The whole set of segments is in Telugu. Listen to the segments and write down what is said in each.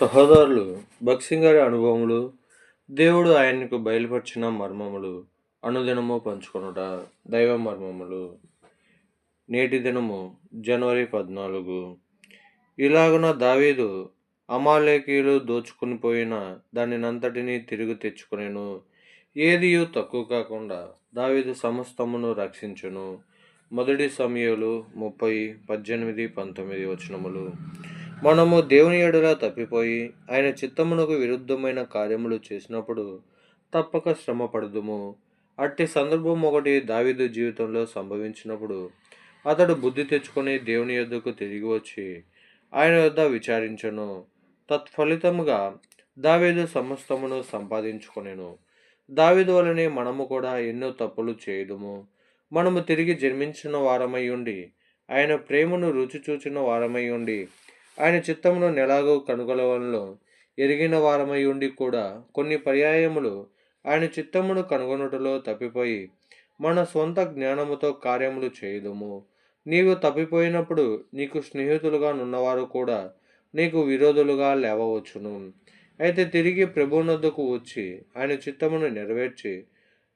సహోదరులు భక్సింగ్ గారి అనుభవములు దేవుడు ఆయనకు బయలుపరిచిన మర్మములు అనుదినము పంచుకొనుట దైవ మర్మములు. నేటి దినము జనవరి పద్నాలుగు. ఇలాగున దావీదు అమాలేకీయులు దోచుకుని పోయిన దానినంతటినీ తిరిగి తెచ్చుకునేను. ఏదియు తక్కువ కాకుండా దావీదు సమస్తమును రక్షించును. మొదటి సమయంలో ముప్పై పద్దెనిమిది పంతొమ్మిది వచనములు. మనము దేవుని ఎడలా తప్పిపోయి ఆయన చిత్తమునకు విరుద్ధమైన కార్యములు చేసినప్పుడు తప్పక శ్రమ పడదుము అట్టి సందర్భం ఒకటి దావిదు జీవితంలో సంభవించినప్పుడు అతడు బుద్ధి తెచ్చుకొని దేవుని యొద్దకు తిరిగి వచ్చి ఆయన యొద్ద విచారించను. తత్ఫలితముగా దావేదు సమస్తమును సంపాదించుకునేను. దావేదు వలనే మనము కూడా ఎన్నో తప్పులు చేయదుము. మనము తిరిగి జన్మించిన వారమై ఉండి ఆయన ప్రేమను రుచి చూచిన వారమై ఉండి ఆయన చిత్తమును నెలాగో కనుగొలవలలో ఎరిగిన వారమై ఉండి కూడా కొన్ని పర్యాయములు ఆయన చిత్తమును కనుగొనుటలో తప్పిపోయి మన సొంత జ్ఞానముతో కార్యములు చేయదుము. నీవు తప్పిపోయినప్పుడు నీకు స్నేహితులుగా నున్నవారు కూడా నీకు విరోధులుగా లేవవచ్చును. అయితే తిరిగి ప్రభునొద్దకు వచ్చి ఆయన చిత్తమును నెరవేర్చి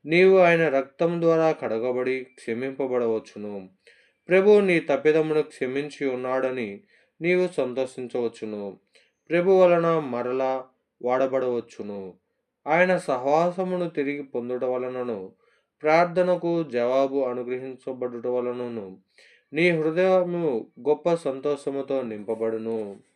నీవు ఆయన రక్తం ద్వారా కడగబడి క్షమింపబడవచ్చును. ప్రభు నీ తప్పిదమును క్షమించి ఉన్నాడని నీవు సంతోషించవచ్చును ప్రభు వలన మరలా వాడబడవచ్చును. ఆయన సహవాసమును తిరిగి పొందుట వలనను ప్రార్థనకు జవాబు అనుగ్రహించబడుట వలనను నీ హృదయము గొప్ప సంతోషముతో నింపబడును.